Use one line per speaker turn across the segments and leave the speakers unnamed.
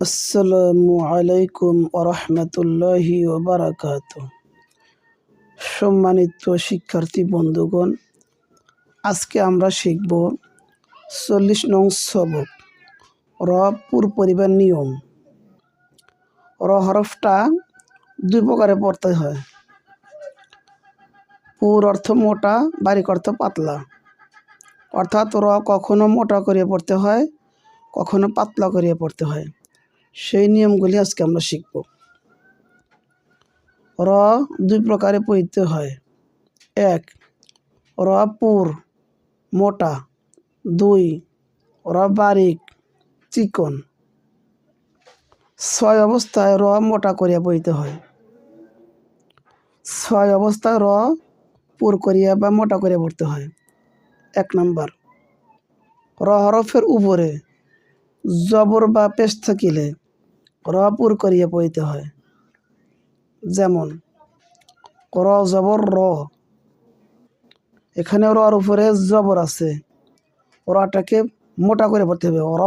আসসালামু আলাইকুম ওরহমতুল্লাহি ওবরাকাত সম্মানিত শিক্ষার্থী বন্ধুগণ, আজকে আমরা শিখব চল্লিশ নং সবক, র পুর পরিবার নিয়ম। র হরফটা দুই প্রকারে পড়তে হয়। পুর অর্থ মোটা, বারিক অর্থ পাতলা। অর্থাৎ র কখনো মোটা করিয়ে পড়তে হয়, কখনো পাতলা করিয়ে পড়তে হয়। সেই নিয়মগুলি আজকে আমরা শিখব। র দুই প্রকারে পড়তে হয়। এক, র পুর, মোটা। দুই, র বারিক, চিকন। ছয় অবস্থায় র মোটা করিয়া পড়িতে হয়। ছয় অবস্থায় র পুর করিয়া বা মোটা করিয়া পড়তে হয়। এক নম্বর, র হরফের উপরে জবর বা পেশ থাকিলে র পুর করিয়া পড়িতে হয়। যেমন র জবর র। এখানে রর উপরে জবর আছে। রটাকে মোটা করে পড়তে হবে। র।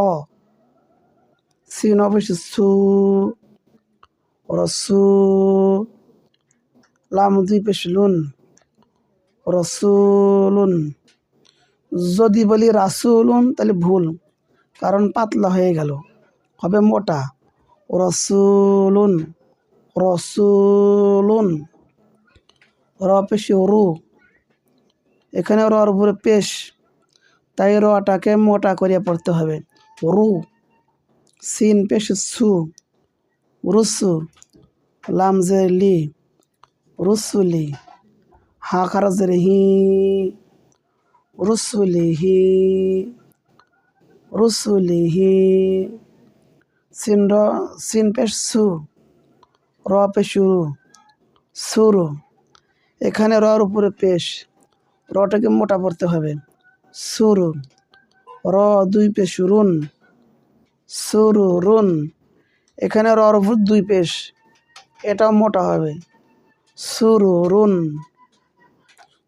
সিন অফিস সু। রসু লাম দুই পেশ লুন। রসুলুন। যদি বলি রাসুলুন, তাহলে ভুল। কারণ পাতলা হয়ে গেল। হবে মোটা। রসুলুন রসুলুন। র পেশি রু। এখানে রর পেশ। তাই রটাকে মোটা করিয়া পড়তে হবে। রু। সিন পেশ সু। রুসু। লাম জের লি। রুসুলি। হা খারাজের হি। রুসুলিহি রুসুলিহি সিন সিন পেশ সু র পেশুরু সুরু। এখানে রর উপরে পেশ। রটাকে মোটা পড়তে হবে। সুরু। র দুই পেশ, রুন। সুরু, রুন। এখানে রর উপর দুই পেশ। এটাও মোটা হবে। সুরু, রুন।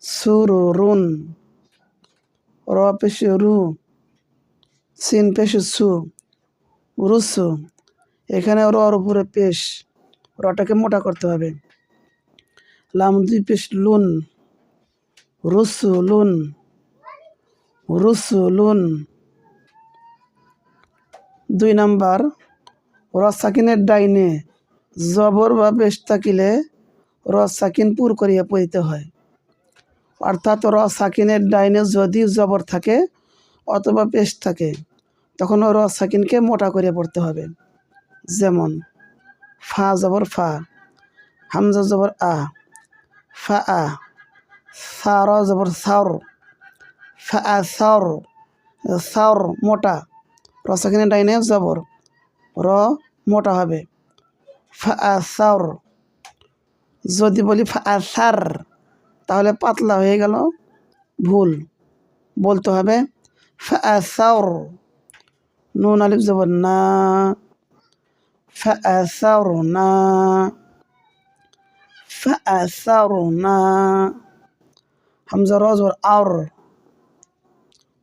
সুরু, রুন। র পেশে, রু। সিন, পেশে, সু, রুসু, এখানে রর উপরে পেশ রটাকে মোটা করতে হবে। লাম দুই পেশ, লুন, রুসু লুন রুসু, লুন। দুই নাম্বার র সাকিনের ডাইনে জবর বা পেশ থাকিলে র সাকিন পুর করিয়া পড়িতে হয়। অর্থাৎ র সাকিনের ডাইনে যদি জবর থাকে অথবা পেস্ট থাকে তখন র সাকিনকে মোটা করে পড়তে হবে। যেমন, ফা জবর ফা, হামজা জবর আ, ফা আ সার জবর সার ফা আ সার সার মোটা, র ডাইনে জবর, র মোটা হবে। ফা আ সার যদি বলি ফা আ সার, তাহলে পাতলা হয়ে গেল, ভুল। বলতে হবে ফাআসার নুন আলিফ জবর না ফাআসার না হামজা র জবর আর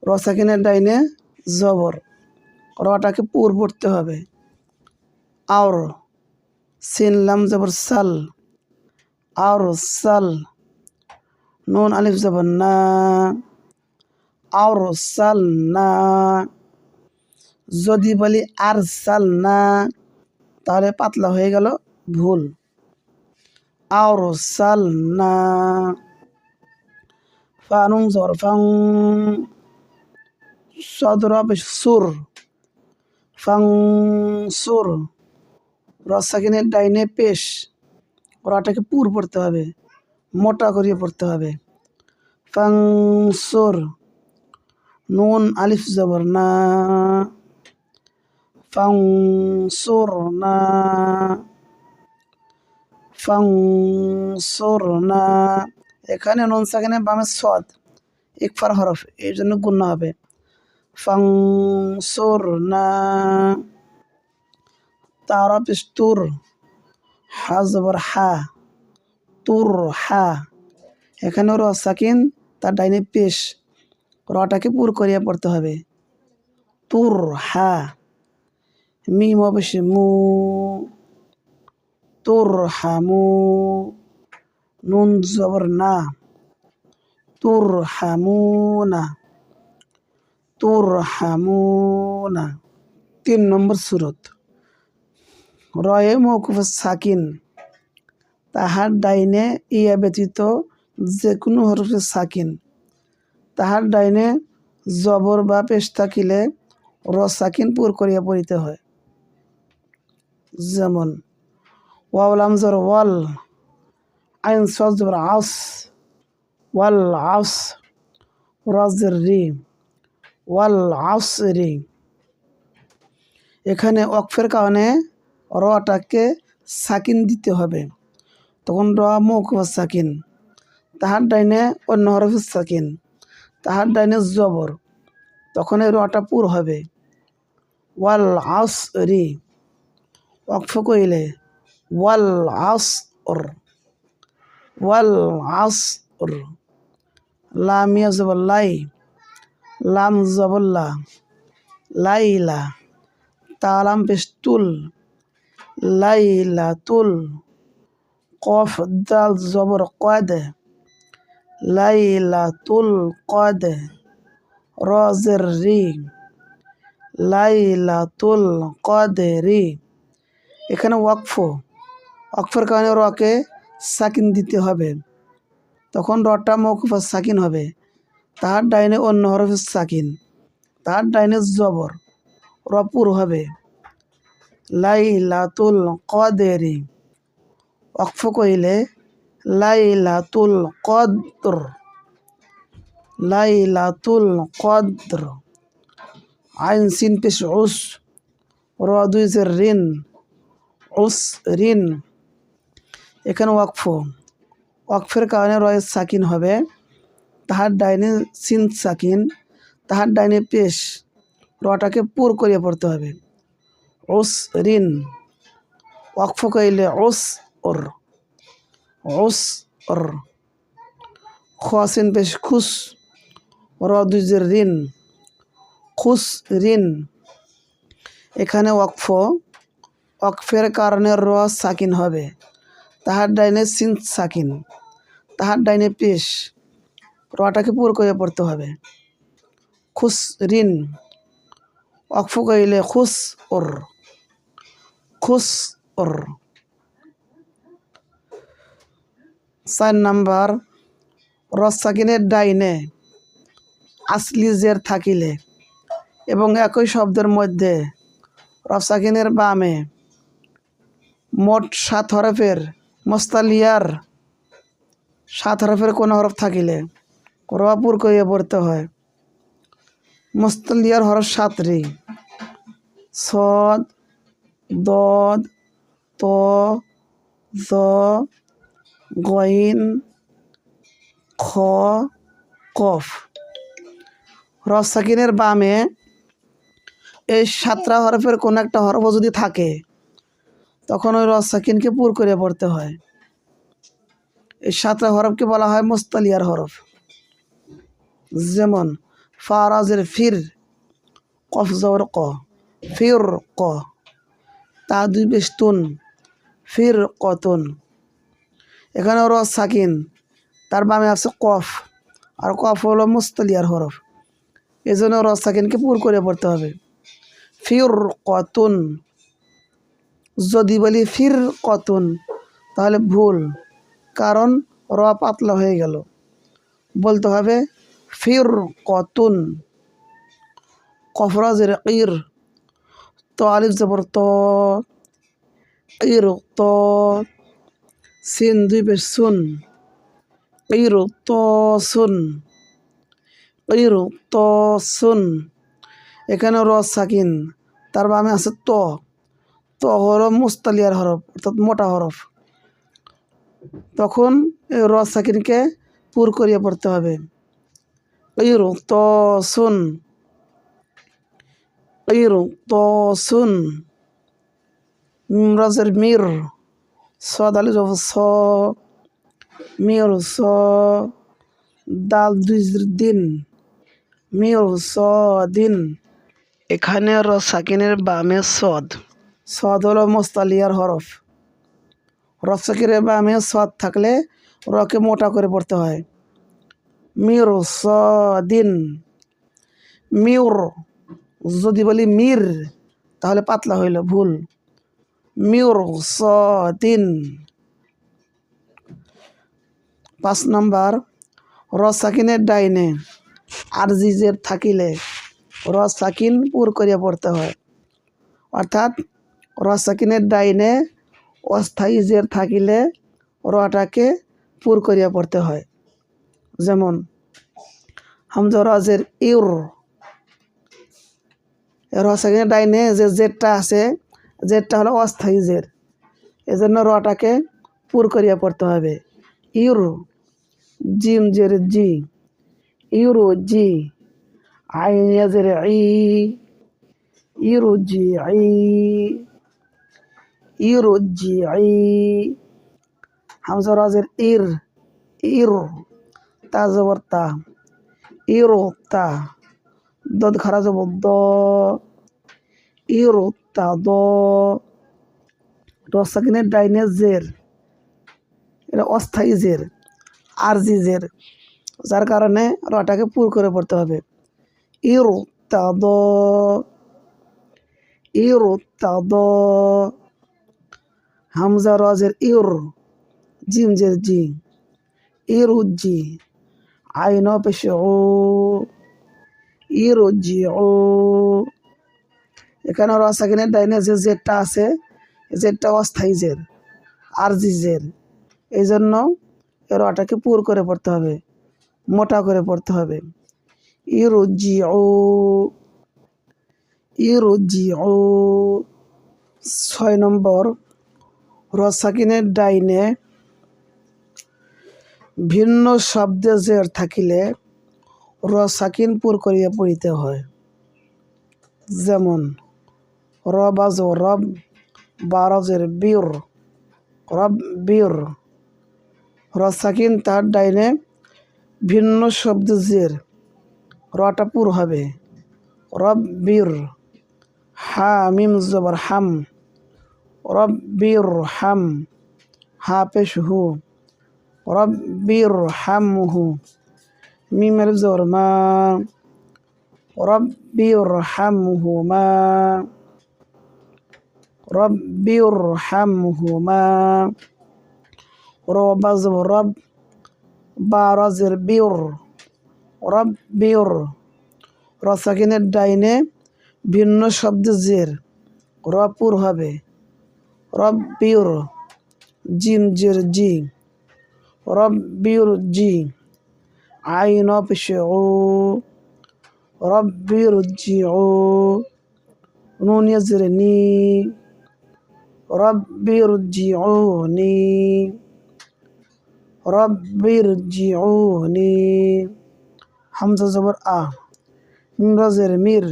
র সাকিনের ডাইনে জবর রটাকে পুর পড়তে হবে। আর. সিন লাম জবর সাল। আর সাল। নুন আলিফ জবর না আর সাল যদি বলি আর সাল না তাহলে পাতলা হয়ে গেল, ভুল। আর সাল না ফানুং জবর ফাং সদর সুর। ফাং সুর। রসাকিনের ডাইনে পেশ। ওরাটাকে পুর পড়তে হবে। মোটা করিয়ে পড়তে হবে। ফাংসুর নুন আলিফ জবর না না এখানে নুন সাকিনে বামে সদ, ইকফার হরফ, এই জন্য গুণ হবে। ফাংসুর না তারা পিস্তুর হা জবর হা, তুর হা। এখানেও র সাকিন, তার ডাইনে পেশ। রটাকে পুর করিয়া পড়তে হবে। তুর, হা। মিম অবশ্য মু। তুর হামু নুন জবর না। তুর হামুনা তুর হামুনা তিন নম্বর সুরত। রয়ে মৌকুফ সাকিন। তাহার ডাইনে ইয়া ব্যতীত যে কোনো হরফে সাকিন। তাহার ডাইনে জবর বা পেশ থাকিলে র সাকিন পুর করিয়া পড়িতে হয়। যেমন ওয়াউল আমজর ওয়াল, আইন সজ জবর আস ওয়াল আস রাজের রি ওয়াল আস রি এখানে অক্ষের কারণে রটাকে সাকিন দিতে হবে। তখন র মৌকুফ সাকিন, তাহার ডাইনে অন্য হরফ সাকিন। তাহার ডাইনে জবর। তখন এই রটা পুর হবে। ওয়াল আস রি অক্ষ কইলে, ওয়াল আস ওর ওয়াল আস ওর লামিয়া জবর লাই লাম জবল্লা লাইলা, তালাম পেস্তুল লাইলা তুল কফ দাল জবর কদ লাইলা তুল কদ রজের রি লাইলা তুল কদ রি এখানে ওয়াকফ, ওয়াকফের কারণে রকে সাকিন দিতে হবে। তখন রটা মৌকুফ সাকিন হবে। তাহার ডাইনে অন্য হরফে সাকিন তাহার ডাইনে জবর, রপুর হবে। লাইলাতুল কদেরি অক্ফ কইলে লাইলাতুল কদ্র লাইলাতুল কদ্র আইন সিন পেশ উস র দুই যে ঋণ উস ঋণ এখানে ওয়াকফ ওয়াকফের কারণে রয়ের সাকিন হবে তাহার ডাইনে সিন সাকিন তাহার ডাইনে পেশ রটাকে পুর করিয়ে পড়তে হবে ওস ঋণ ওয়াকফ কইলে ওস ওর ওস ওর খাসিন পেশ খুস র দুজের ঋণ খুস ঋণ এখানে ওয়াকফ। ওয়াকফের কারণে র সাকিন হবে। তাহার ডাইনে সিন সাকিন। তাহার ডাইনে পেশ। রটাকে পুর করে পড়তে হবে। খুস ঋণ অক্ফ কইলে খুস ওর। খুস ওর। চার নাম্বার রসাকিনের ডাইনে আসলি জের থাকিলে এবং একই শব্দের মধ্যে রসাকিনের বামে মোট সাত হরফের মোস্তালিয়ার সাত হরফের কোনো হরফ থাকিলে রপুর কইয়ে পড়তে হয়। মুস্তলিয়ার হরফ সাতরি। সদ, দদ, ত গইন, খ, কফ। রসাকিনের বামে এই সাতটা হরফের কোনো একটা হরফ যদি থাকে, তখন ওই রসাকিনকে পুর করে পড়তে হয়। এই সাতটা হরফকে বলা হয় মুস্তালিয়ার হরফ। যেমন, ফারাজের ফির, কফ জবর ক, ফির ক। তা দুই বেষ্টুন ফির কতুন এখানে র সাকিন। তার বামে আছে কফ। আর কফ হলো মুস্তালিয়ার হরফ। এই জন্য র সাকিনকে পুর করে পড়তে হবে। ফির কতুন যদি বলি ফির কতুন তাহলে ভুল। কারণ র পাতলা হয়ে গেল। বলতে হবে ফির কতুন কফরাজের ইর তো আলিফ জবর ত। ইর ত। সিন দুই পেশ সুন। ইর ত সুন। ইর ত সুন। এখানে র সাকিন, তার বামে আছে ত। ত হরফ মুস্তালিয়ার হরফ, অর্থাৎ মোটা হরফ। তখন এই র সাকিনকে পুর করিয়ে পড়তে হবে। ইর ত সুন। ইর ত সুন। মিমরাজের মির। সদ আলি জব স মির স দাল দুই দিন মির স দিন এখানে র সাকিনের বামে সদ সদ হলো মোস্তালিয়ার হরফ র সাকিনের বামে সদ থাকলে রকে মোটা করে পড়তে হয় মির সদিন মিউর যদি বলি মির তাহলে পাতলা হইল ভুল মিউর সদিন পাঁচ নম্বর র সাকিনের ডাইনে আর জিজের থাকিলে র সাকিন পুর করিয়া পড়তে হয়। অর্থাৎ র সাকিনের ডাইনে অস্থায়ী জের থাকিলে রটাকে পুর করিয়া পড়তে হয়। যেমন হামজা রাজের ইউর র সাকিনের ডাইনে যে জেরটা আছে জেরটা হলো অস্থায়ী জের। এজন্য রটাকে পুর করিয়া পড়তে হবে। ইউরো, জিম জের জি। ইউরো, জি। আইন জের ই। ইউরো, জি আই ইউরো, জি আই হামজা রাজের ইর ইর, তা জবর তা ইরো, তা। দদ খারা জবর দ তা দ রসাকিনের ডাইনে জের, এটা অস্থায়ী জের, আরজি জের, যার কারণে রটাকে পুর করে পড়তে হবে। ইরু তাদ ইরু তাদ, হামজা রাজের ইউর জিম জের জি ইরু জি, আইন পেশ ও ইরু জি ও এখানে রসাকিনের ডাইনে যে জেরটা আছে জেরটা অস্থায়ী জের আরজি জের এই জন্য এর অটাকে পুর করে পড়তে হবে, মোটা করে পড়তে হবে। ইরুজি ও ইরুজি ও ছয় নম্বর রসাকিনের ডাইনে ভিন্ন শব্দে জের থাকিলে রসাকিন পুর করিয়া পড়িতে হয়। যেমন রবাজ রব বারজের বীর, রব বীর। রসাকিন তার ডাইনে ভিন্ন শব্দ জের, রটা পুর হবে। রব বীর, হা মিম জবর হাম। রব বীর হাম, হা পেশ হু। রব বীর হাম হু মিম জবর মা। রব বীর হু মা রবাজ রব বারাজের বিউর রব বিউর রসাকিনের ডাইনে ভিন্ন শব্দ জের রপুর হবে রব বিউর জিম জের জি রব বিউর জি আইন পেশে ও রব বিউর জি ও নুনিয়া জের নি রব বিউর জি ও নি রব্বির জিউনি হামজা জবর আ মিমরাজের মির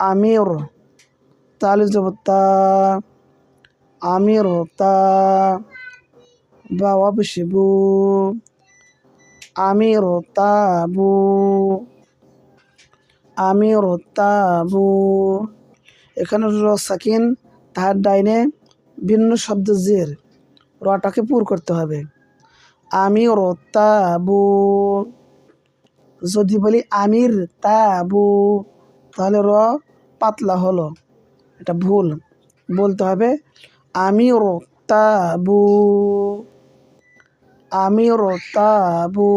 আমির তালি জবর তা আমির তা বাবা শিবু আমির তাবু আমির তাবু এখানে র সাকিন তাহার ডাইনে ভিন্ন শব্দ জের। রটাকে পুর করতে হবে। আমির তাবু যদি বলি আমির তাবু, তাহলে র পাতলা হলো। এটা ভুল। বলতে হবে আমির তাবু আমির তাবু